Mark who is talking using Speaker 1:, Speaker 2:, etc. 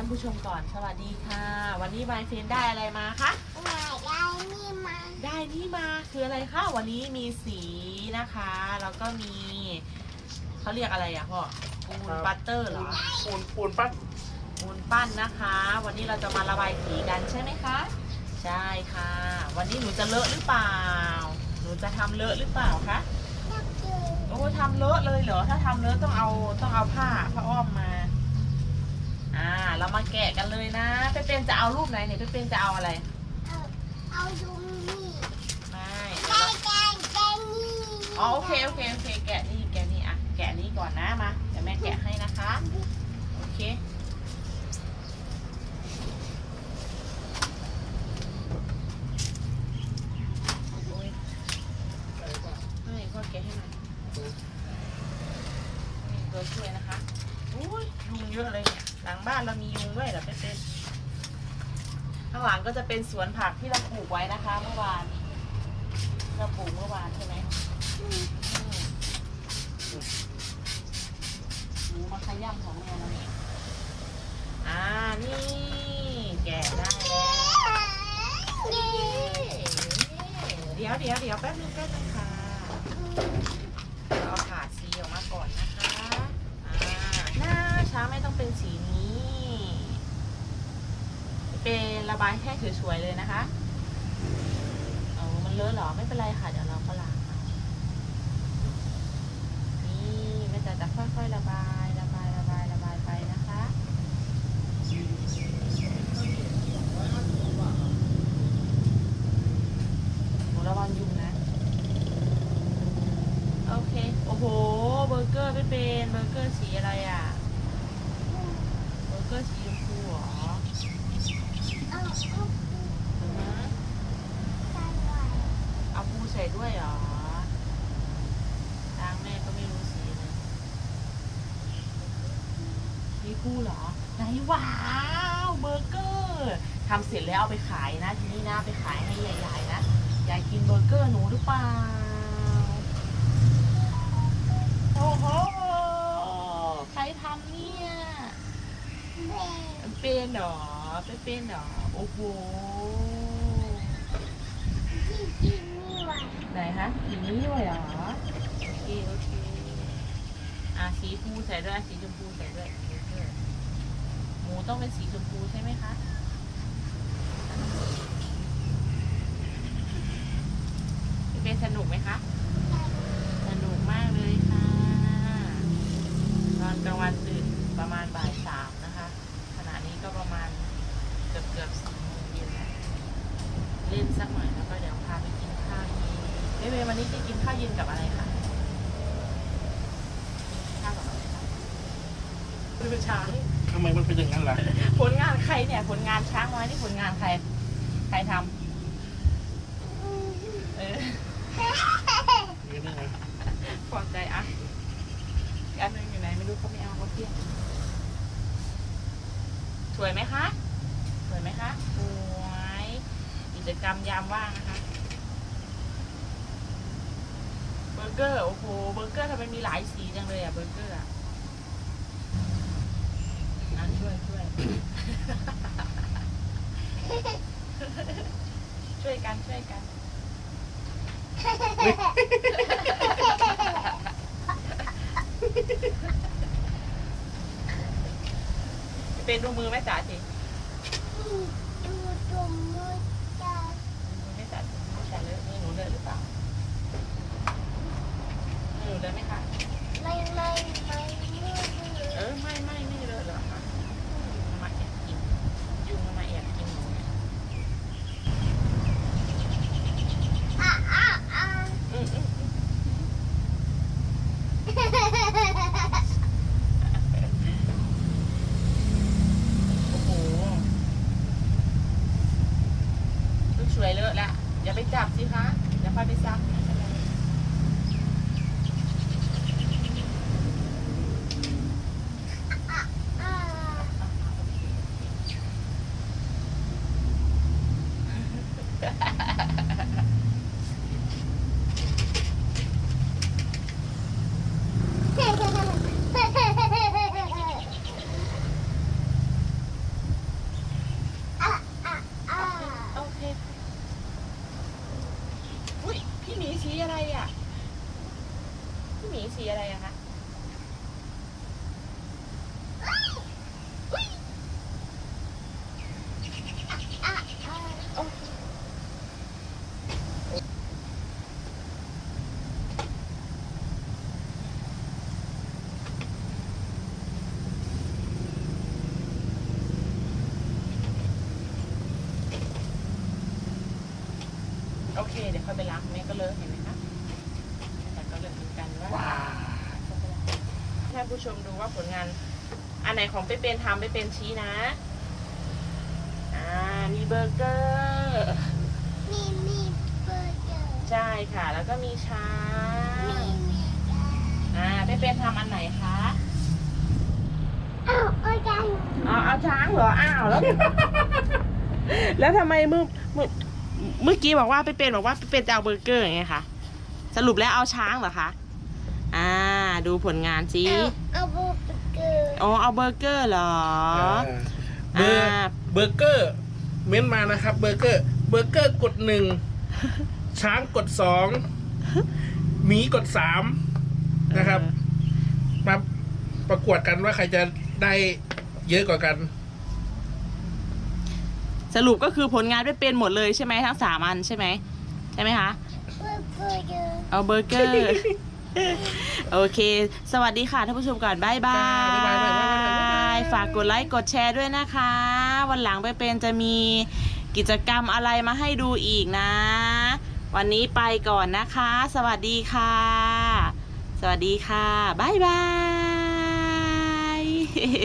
Speaker 1: านผู้ชมก่อน สวัสดีค่ะ วันนี้ไมเฟนได้อะไรมาคะ
Speaker 2: ไหนได้นี่มา
Speaker 1: ได้นี่มาคืออะไรคะ วันนี้มีสีนะคะ แล้วก็มีเขาเรียกอะไรอะพ่อ ปูนบัตเตอร์เหรอ
Speaker 3: ปูนปูนปั้น
Speaker 1: ปูนปั้นนะคะ วันนี้เราจะมาระบายสีกันใช่ไหมคะ ใช่ค่ะ วันนี้หนูจะเลอะหรือเปล่า หนูจะทำเลอะหรือเปล่าคะ
Speaker 2: อยากเจอ
Speaker 1: โอ้ทำเลอะเลยเหรอ ถ้าทำเลอะต้องเอาต้องเอาผ้าผ้าอ้อมมา อ่าเรามาแกะกันเลยนะเป้เป็นจะเอารูปไหนเนี่ยเป้เป็นจะเอาอะไร
Speaker 2: เอาเอาดูนี่
Speaker 1: ไม่
Speaker 2: ได้ได้ได้นี่
Speaker 1: อ๋อโอเคโอเคโอเคแกะนี่แกะนี่อะแกะนี่ก่อนนะมาเดี๋ยวแม่แกะให้นะคะโอเค โอ้ยให้พ่อแกะให้หน่อยนี่ตัวช่วยนะคะอุ้ยยุงเยอะเลยเนี่ย หลังบ้านเรามียุงด้วยเหรอเป้นข้างหลังก็จะเป็นสวนผักที่เราปลูกไว้นะคะ เมื่อวาน เราปลูกเมื่อวานใช่ไหมหมูมาขย้ำของแม่แล้วนี่อ่านี่แกะได้แล้วเดี๋ยวเดี๋ยวเดี๋ยวแป๊บนึงแป๊บนึงค่ะเราเอาถาดสีออกมา หน้าช้าไม่ต้องเป็นสีนี้ เป็นระบายแห้งสวยๆเลยนะคะเออมันเลอะหรอไม่เป็นไรค่ะเดี๋ยวเราก็ล้างนี่แม่จ๋าจะค่อยๆระบายระบายระบายระบายไปนะคะหนูระวังยุงนะโอเคโอ้โหเบอร์เกอร์ไม่เป็นเบอร์เกอร์สีอะไรอะเบอร์เกอร์สีชมพูหรอ
Speaker 2: เอาเอา
Speaker 1: อือฮึ
Speaker 2: ใส่ไว้
Speaker 1: เอาปูใส่ด้วยเหรอทางแม่ก็ไม่รู้สีเลยนี่ปูเหรอไหนว้าวเบอร์เกอร์ทำเสร็จแล้วเอาไปขายนะ ทีนี้นะไปขายให้ยายๆนะยายกินเบอร์เกอร์หนูหรือเปล่าโอ้โหใครทำเนี่ย
Speaker 2: เบร
Speaker 1: มันเป็นเหรอ เป็นเป็นเหรอ โอ้โห
Speaker 2: สีนี้ไว้
Speaker 1: ไหนฮะสีนี้ด้วยเหรอ โอเค โอเค อะสีชมพูใส่ด้วย สีชมพูใส่ด้วยเบอเกอร์หมูต้องเป็นสีชมพูใช่ไหมคะเป็นสนุกไหมคะ สนุกมากเลยค่ะ ตอนกลางวันตื่นประมาณบ่ายสามนะคะ ขณะนี้ก็ประมาณ เกือบเกือบสี่โมงเย็นแล้วเล่นสักหน่อยแล้วก็เดี๋ยวพาไปกินข้าวเย็นเอ้ยเววันนี้จะกินข้าวเย็นกับอะไรคะกินข้าวกับอะไรคะไม่เป็นช้าง
Speaker 3: ทำไมมันเป็นอย่างนั้นล่ะ
Speaker 1: ผลงานใครเนี่ย ผลงานช้างน้อยนี่ผลงานใคร ใครทำเออ
Speaker 3: นี่นี่ไง
Speaker 1: ปลอบใจอะอีกอันหนึงอยู่ไหนไม่รู้เขาไม่เอาเขาเที่ยงสวยไหมคะ สวยไหมคะสวยกิจกรรมยามว่างนะคะ เบอร์เกอร์โอ้โหเบอร์เกอร์ทำไมมีหลายสีจังเลยอะเบอร์เกอร์อะนั่นช่วยช่วยช่วยกันช่วยกันเป็นดูมือแม่จ๋าสิ
Speaker 2: ดูดูมือจ้า
Speaker 1: มือแม่จ๋าสิมือจ๋าเลยมือหนูเลยหรือเปล่ามือหนูเลยไหมคะ
Speaker 2: ไม่ไม่ไม่มือ
Speaker 1: เออไม่ไม่ไม่เลยเหรอคะยุงมาแอบกินยุงมาแอบกินหนูเนี่ย
Speaker 2: อะอะอะ
Speaker 1: อืมอืมอืมโอ้โหลูกส วยเลอะแล้วอย่าไปจับสิคะอย่าพาไปซักนะคะนไร พี่หมีสีอะไรอะ พี่หมีสีอะไรอะคะ
Speaker 2: อะอะ
Speaker 1: โอ้โอ เคเดี๋ยวค่อยไปล้างแม่ก็เลิกเห็นไหมคะแต่ก็เลิกเหมือนกันว่า
Speaker 3: ว้า
Speaker 1: ให้ท่านผู้ชมดูว่าผลงาน อันไหนของไปเป็นทำไปเป็นชี้นะ อ่ามีเบอร์เกอร์
Speaker 2: มีมีเบอร์เกอร์
Speaker 1: ใช่ค่ะ แล้วก็มีช้า
Speaker 2: มี
Speaker 1: ง
Speaker 2: มีกา
Speaker 1: อ่าไปเป็นทำอันไหนคะ
Speaker 2: อ้าวเอาจัง
Speaker 1: อ๋อเอาช้างเหรออ้าวแล้ว แล้วทำไมเมื่อเมื่อ เมื่อกี้บอกว่าไปเป็นบอกว่าไปเป็นจะเอาเบอร์เกอร์ไงคะสรุปแล้วเอาช้างเหรอคะอ่า ดูผลงานสิ
Speaker 2: เอาเอาเบอร์เกอร์
Speaker 1: อ๋อเอาเบอร์เกอร์เหรอ
Speaker 3: เบอร์
Speaker 1: อ่า
Speaker 3: เบอร์เกอร์เม้นมานะครับ เบอร์เกอร์เบอร์เกอร์กดหนึ่งช้างกดสองหมีกดสามนะครับมาประกวดกันว่าใครจะได้เยอะกว่ากัน
Speaker 1: สรุปก็คือผลงานไม่เป็นหมดเลยใช่ไหมทั้งสามอันใช่ไหมใช่ไหมคะ
Speaker 2: เบอร์เกอร์เกอร์
Speaker 1: เอาเบอร์เกอร์โอเค สวัสดีค่ะท่านผู้ชมก่อนบายบา
Speaker 3: จ้าบ๊ายบายบ๊ายบายบ๊ายบาย
Speaker 1: ยฝากกดไลค์กดแชร์ด้วยนะคะ วันหลังไปเป็นจะมีกิจกรรมอะไรมาให้ดูอีกนะ วันนี้ไปก่อนนะคะ สวัสดีค่ะ สวัสดีค่ะบายบาย